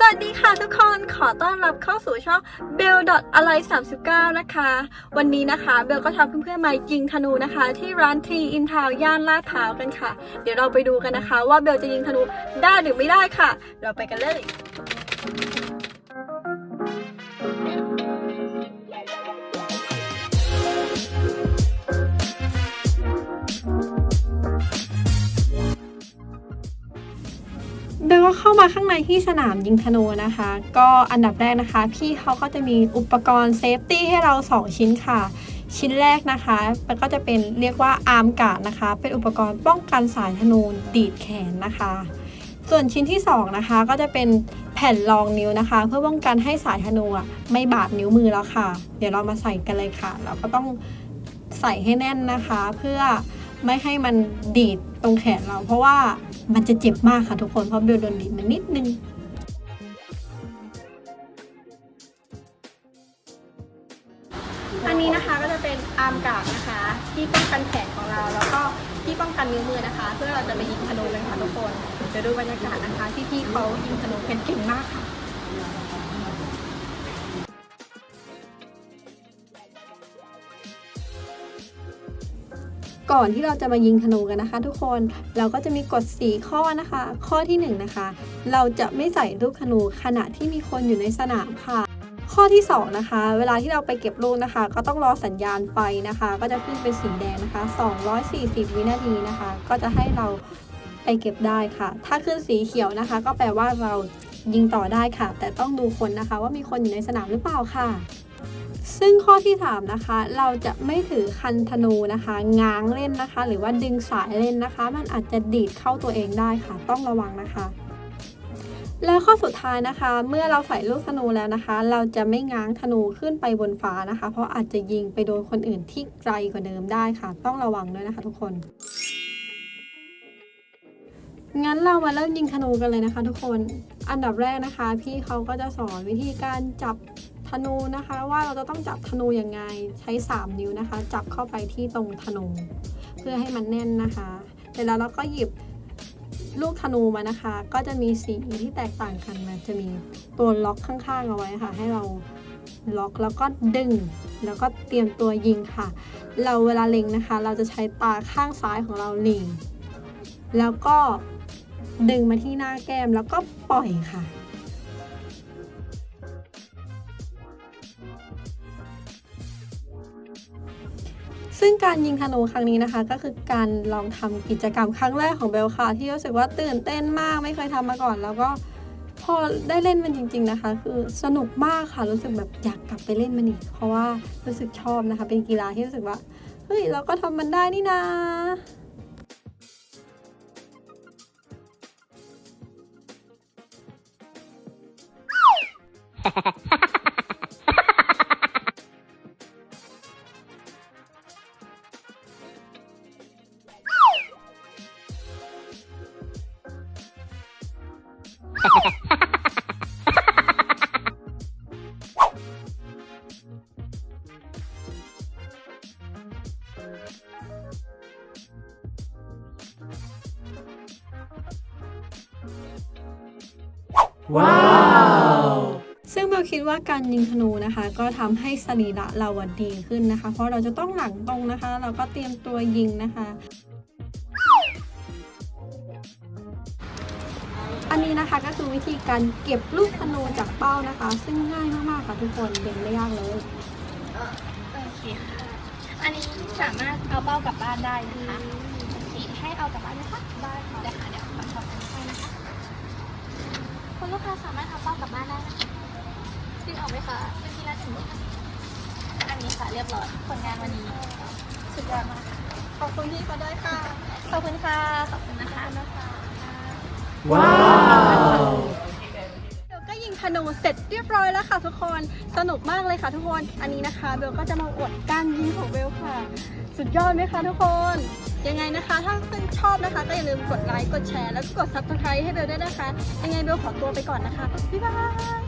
สวัสดีค่ะทุกคนขอต้อนรับเข้าสู่ช่อง bell อะไร39 นะคะ วันนี้นะคะเบลก็ทำเพื่อนๆมายิงธนูนะคะ ที่ร้านทีอินทาวย่านลาดพร้าวกันค่ะ เดี๋ยวเราไปดูกันนะคะ ว่าเบลจะยิงธนูได้หรือไม่ได้ค่ะ เราไปกันเลย เข้ามาข้างในที่สนามยิงธนูนะคะ ก็อันดับแรกนะคะ พี่เขาก็จะมีอุปกรณ์เซฟตี้ให้เรา 2 ชิ้นค่ะ ชิ้นแรกนะคะ มันก็จะเป็นเรียกว่าอาร์มการ์ดนะคะ เป็นอุปกรณ์ป้องกันสายธนูดีดแขนนะคะ ส่วนชิ้นที่ 2 นะคะ ก็จะเป็นแผ่นรองนิ้วนะคะ เพื่อป้องกันให้สายธนูอะไม่บาดนิ้วมือแล้วค่ะ เดี๋ยวเรามาใส่กันเลยค่ะ เราก็ต้องใส่ให้แน่นนะคะเพื่อ ไม่ให้มันดีดตรงแขนเรา เพราะว่ามันจะเจ็บมากค่ะทุกคน เพราะเบลโดนดีดมันนิดนึงอันนี้นะคะก็จะเป็นอาร์มกาดนะคะ ที่ป้องกันแขนของเราแล้วก็ที่ป้องกันนิ้วมือนะคะ เพื่อเราจะไปยิงธนูกันค่ะทุกคนเดี๋ยวดูบรรยากาศนะคะที่พี่เขายิงธนูกันเก่งมากค่ะ ก่อนที่เราจะมายิงธนูกันนะคะ ทุกคนเราก็จะมีกฎ 4 ข้อนะคะ ข้อที่ 1 นะคะ เราจะไม่ใส่ลูกธนูขณะที่มีคนอยู่ในสนามค่ะข้อที่ 2 นะคะ เวลาที่เราไปเก็บลูกนะคะ ก็ต้องรอสัญญาณไฟนะคะ ก็จะขึ้นเป็นสีแดงนะคะ 240 วินาทีนะคะ ก็จะให้เราไปเก็บได้ค่ะ ถ้าขึ้นสีเขียวนะคะ ก็แปลว่าเรายิงต่อได้ค่ะ แต่ต้องดูคนนะคะ ว่ามีคนอยู่ในสนามหรือเปล่าค่ะ ซึ่งข้อที่3นะคะ เราจะไม่ถือคันธนูนะคะ ง้างเล่นนะคะ หรือว่าดึงสายเล่นนะคะ มันอาจจะดีดเข้าตัวเองได้ค่ะ ต้องระวังนะคะ แล้วข้อสุดท้ายนะคะ เมื่อเราใส่ลูกธนูแล้วนะคะ เราจะไม่ง้างธนูขึ้นไปบนฟ้านะคะ เพราะอาจจะยิงไปโดนคนอื่นที่ไกลกว่าเดิมได้ค่ะ ต้องระวังด้วยนะคะ ทุกคนงั้นเรามาเริ่มยิงธนูกันเลยนะคะ ทุกคน อันดับแรกนะคะ พี่เขาก็จะสอนวิธีการจับ ธนูนะคะว่าเราจะต้องจับธนูยังไงใช้ 3 นิ้วนะคะ จับเข้าไปที่ตรงธนู เพื่อให้มันแน่นนะคะเสร็จแล้วเราก็หยิบลูกธนูมานะคะ ก็จะมีสีที่แตกต่างกันมันจะมีตัวล็อกข้างๆเอาไว้ค่ะ ให้เราล็อกแล้วก็ดึง แล้วก็เตรียมตัวยิงค่ะ เราเวลาเล็งนะคะ เราจะใช้ตาข้างซ้ายของเราหลีแล้วก็ดึงมาที่หน้าแก้มแล้วก็ปล่อยค่ะ ซึ่งการยิงธนูครั้งนี้นะคะ ก็คือการลองทำกิจกรรมครั้งแรกของเบลค่ะ ที่รู้สึกว่าตื่นเต้นมากไม่เคยทำมาก่อน แล้วก็พอได้เล่นมันจริง ๆนะคะ คือสนุกมากค่ะรู้สึกแบบอยากกลับไปเล่นมันอีกเพราะว่ารู้สึกชอบนะคะ เป็นกีฬาที่รู้สึกว่าเฮ้ยเราก็ทำมันได้นี่นา ว้าว ซึ่งเบลคิดว่าการยิงธนูนะคะ ก็ทำให้สรีระเราอะดีขึ้นนะคะ เพราะเราจะต้องหลังตรงนะคะ เราก็เตรียมตัวยิงนะคะ นนี้นะคะก็คือวิธีการเก็บลูกธนูจากเป้านะคะ ซึ่งง่ายมากๆค่ะทุกคนเด็นไม่ยากเลย โอเคค่ะ อันนี้สามารถเอาเป้ากลับบ้านได้นะคะโอเคให้เอากลับบ้านไหมคะได้ค่ะได้ค่ะเดี๋ยวขอชอบกันให้นะคะคุณลูกค้าสามารถเอาเป้ากลับบ้านได้นะคะดึงออกไหมคะเป็นทีละหนึ่งลูกนะคะอันนี้ค่ะเรียบร้อยผลงานวันนี้สุดยอดมากค่ะขอบคุณที่เขาได้ค่ะขอบคุณค่ะขอบคุณนะคะ ว้าวเบลก็ยิงธนูเสร็จเรียบร้อยแล้วค่ะทุกคน สนุกมากเลยค่ะทุกคน อันนี้นะคะเบลก็จะมาอวดการยิงของเบลค่ะ สุดยอดไหมคะทุกคน ยังไงนะคะ ถ้าเพื่อนชอบนะคะ ก็อย่าลืมกดไลค์กดแชร์แล้วก็กด subscribe ให้เบลด้วยนะคะ ยังไงเบลขอตัวไปก่อนนะคะ บ๊ายบาย